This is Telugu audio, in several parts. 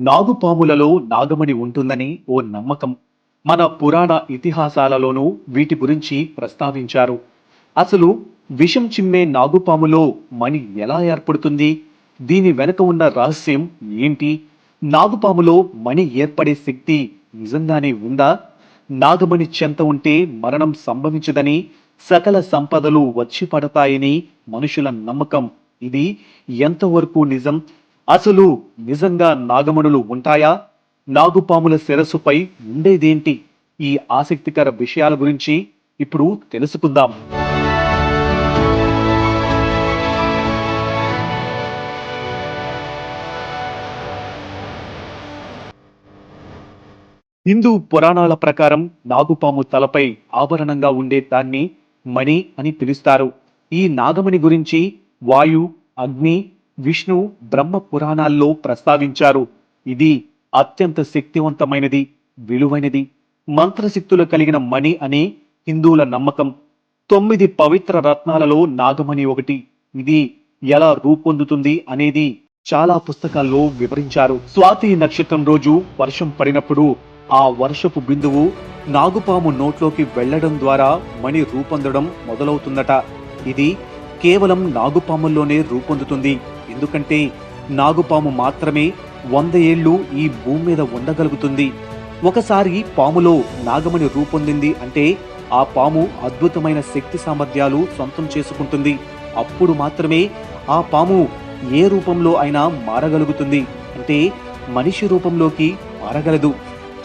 నాగుపాములలో నాగమణి ఉంటుందని ఓ నమ్మకం. మన పురాణ ఇతిహాసాలలోనూ వీటి గురించి ప్రస్తావించారు. అసలు విషం చిమ్మే నాగుపాములో మణి ఎలా ఏర్పడుతుంది? దీని వెనుక ఉన్న రహస్యం ఏంటి? నాగుపాములో మణి ఏర్పడే శక్తి నిజంగానే ఉందా? నాగమణి చెంత ఉంటే మరణం సంభవించదని సకల సంపదలు వచ్చి పడతాయని మనుషుల నమ్మకం. ఇది ఎంతవరకు నిజం? అసలు నిజంగా నాగమణులు ఉంటాయా? నాగుపాముల శిరస్సుపై ఉండేదేంటి? ఈ ఆసక్తికర విషయాల గురించి ఇప్పుడు తెలుసుకుందాం. హిందూ పురాణాల ప్రకారం నాగుపాము తలపై ఆభరణంగా ఉండే దాన్ని మణి అని పిలుస్తారు. ఈ నాగమణి గురించి వాయు అగ్ని విష్ణు బ్రహ్మ పురాణాల్లో ప్రస్తావించారు. ఇది అత్యంత శక్తివంతమైనది విలువైనది మంత్రశక్తులు కలిగిన మణి అని హిందువుల నమ్మకం. తొమ్మిది పవిత్ర రత్నాలలో నాగమణి ఒకటి. ఇది ఎలా రూపొందుతుంది అనేది చాలా పుస్తకాల్లో వివరించారు. స్వాతి నక్షత్రం రోజు వర్షం పడినప్పుడు ఆ వర్షపు బిందువు నాగుపాము నోట్లోకి వెళ్ళడం ద్వారా మణి రూపొందడం మొదలవుతుందట. ఇది కేవలం నాగుపాముల్లోనే రూపొందుతుంది. ఎందుకంటే నాగుపాము మాత్రమే వంద ఏళ్ళు ఈ భూమి మీద ఉండగలుగుతుంది. ఒకసారి పాములో నాగమణి రూపొందింది అంటే ఆ పాము అద్భుతమైన శక్తి సామర్థ్యాలు సొంతం చేసుకుంటుంది. అప్పుడు మాత్రమే ఆ పాము ఏ రూపంలో అయినా మారగలుగుతుంది. అంటే మనిషి రూపంలోకి మారగలదు.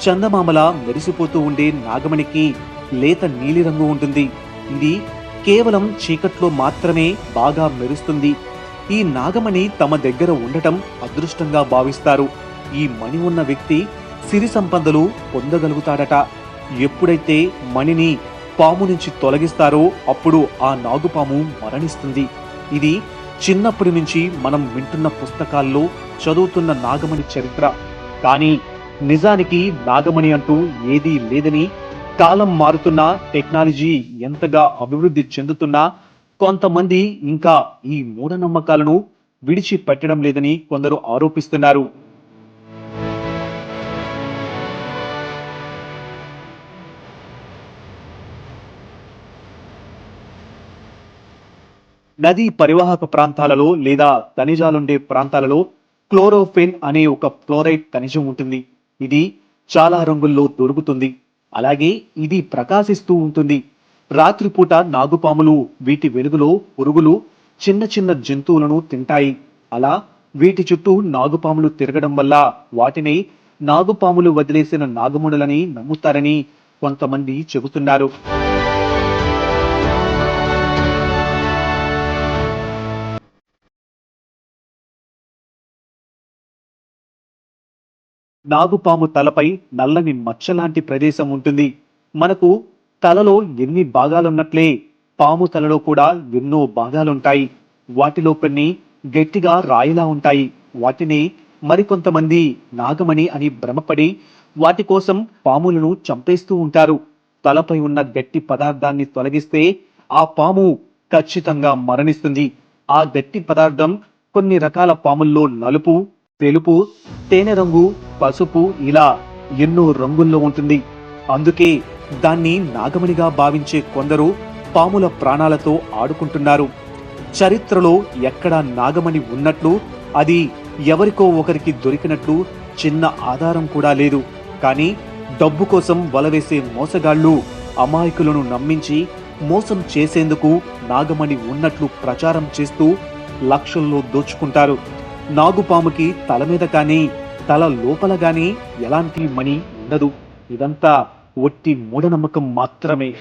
చందమామల మెరిసిపోతూ ఉండే నాగమణికి లేత నీలిరంగు ఉంటుంది. ఇది కేవలం చీకట్లో మాత్రమే బాగా మెరుస్తుంది. ఈ నాగమణి తమ దగ్గర ఉండటం అదృష్టంగా భావిస్తారు. ఈ మణి ఉన్న వ్యక్తి సిరి సంపదలు పొందగలుగుతాడట. ఎప్పుడైతే మణిని పాము నుంచి తొలగిస్తారో అప్పుడు ఆ నాగుపాము మరణిస్తుంది. ఇది చిన్నప్పటి నుంచి మనం వింటున్న పుస్తకాల్లో చదువుతున్న నాగమణి చరిత్ర. కానీ నిజానికి నాగమణి అంటూ ఏదీ లేదని కాలం మారుతున్నా టెక్నాలజీ ఎంతగా అభివృద్ధి చెందుతున్నా కొంతమంది ఇంకా ఈ మూఢనమ్మకాలను విడిచిపెట్టడం లేదని కొందరు ఆరోపిస్తున్నారు. నదీ పరివాహక ప్రాంతాలలో లేదా ఖనిజాలుండే ప్రాంతాలలో క్లోరోఫెన్ అనే ఒక ఫ్లోరైడ్ ఖనిజం ఉంటుంది. ఇది చాలా రంగుల్లో దొరుకుతుంది. అలాగే ఇది ప్రకాశిస్తూ ఉంటుంది. రాత్రిపూట నాగుపాములు వీటి వెలుగులో పురుగులు చిన్న చిన్న జంతువులను తింటాయి. అలా వీటి చుట్టూ నాగుపాములు తిరగడం వల్ల వాటిని నాగుపాములు వదిలేసిన నాగముడులని నమ్ముతారని కొంతమంది చెబుతున్నారు. నాగుపాము తలపై నల్లని మచ్చలాంటి ప్రదేశం ఉంటుంది. మనకు తలలో ఎన్ని భాగాలున్నట్లే పాము తలలో కూడా ఎన్నో భాగాలుంటాయి. వాటిలో కొన్ని గట్టిగా రాయిలా ఉంటాయి. వాటిని మరికొంతమంది నాగమణి అని భ్రమపడి వాటి కోసం పాములను చంపేస్తూ ఉంటారు. తలపై ఉన్న గట్టి పదార్థాన్ని తొలగిస్తే ఆ పాము ఖచ్చితంగా మరణిస్తుంది. ఆ గట్టి పదార్థం కొన్ని రకాల పాముల్లో నలుపు తెలుపు తేనె రంగు పసుపు ఇలా ఎన్నో రంగుల్లో ఉంటుంది. అందుకే దాన్ని నాగమణిగా భావించే కొందరు పాముల ప్రాణాలతో ఆడుకుంటున్నారు. చరిత్రలో ఎక్కడ నాగమణి ఉన్నట్లు అది ఎవరికో ఒకరికి దొరికినట్లు చిన్న ఆధారం కూడా లేదు. కానీ డబ్బు కోసం వలవేసే మోసగాళ్ళు అమాయకులను నమ్మించి మోసం చేసేందుకు నాగమణి ఉన్నట్లు ప్రచారం చేస్తూ లక్షల్లో దోచుకుంటారు. నాగుపాముకి తల మీద కానీ తల లోపల కానీ ఎలాంటి మణి ఉండదు. ఇదంతా ఒట్టి మూఢనమ్మకం మాత్రమే.